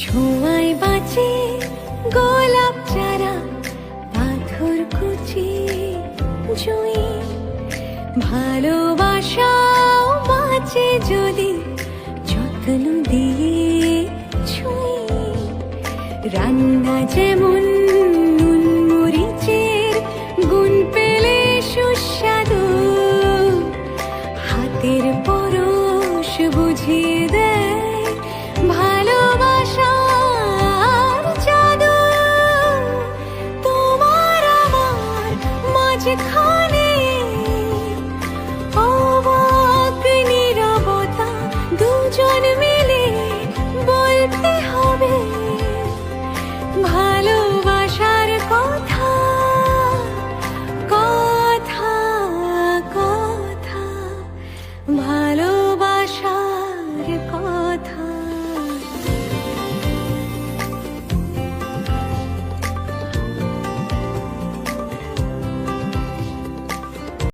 ছোঁয়ায় বাঁচে গোলাপ চারা, পাথর কুচি জুই। ভালোবাসাও বাঁচে যদি যত্ন দিয়ে ছুঁই। রান্না যেমন 你看